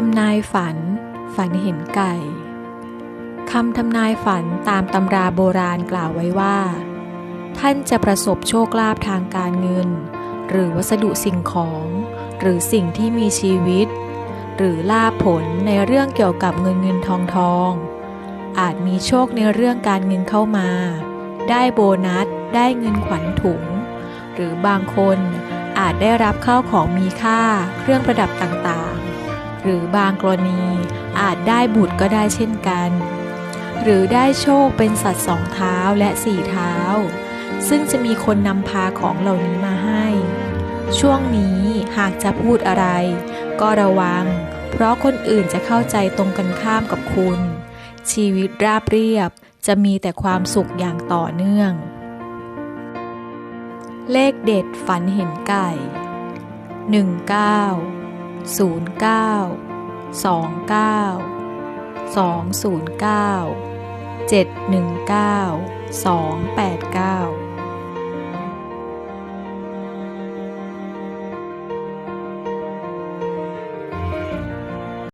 ทำนายฝัน ฝันเห็นไก่คำทำนายฝันตามตำราโบราณกล่าวไว้ว่า ท่านจะประสบโชคลาภทางการเงิน หรือวัสดุสิ่งของ หรือสิ่งที่มีชีวิต หรือลาภผลในเรื่องเกี่ยวกับเงินเงินทองทอง อาจมีโชคในเรื่องการเงินเข้ามา ได้โบนัส ได้เงินขวัญถุง หรือบางคนอาจได้รับข้าวของมีค่าเครื่องประดับต่างๆ หรือบางกรณีอาจได้บุตรก็ได้เช่นกัน หรือได้โชคเป็นสัตว์สองเท้าและสี่เท้า ซึ่งจะมีคนนำพาของเหล่านี้มาให้ ช่วงนี้หากจะพูดอะไร ก็ระวัง เพราะคนอื่นจะเข้าใจตรงกันข้ามกับคุณ ชีวิตราบเรียบจะมีแต่ความสุขอย่างต่อเนื่อง เลขเด็ดฝันเห็นไก่ 19 09 29 209 719 289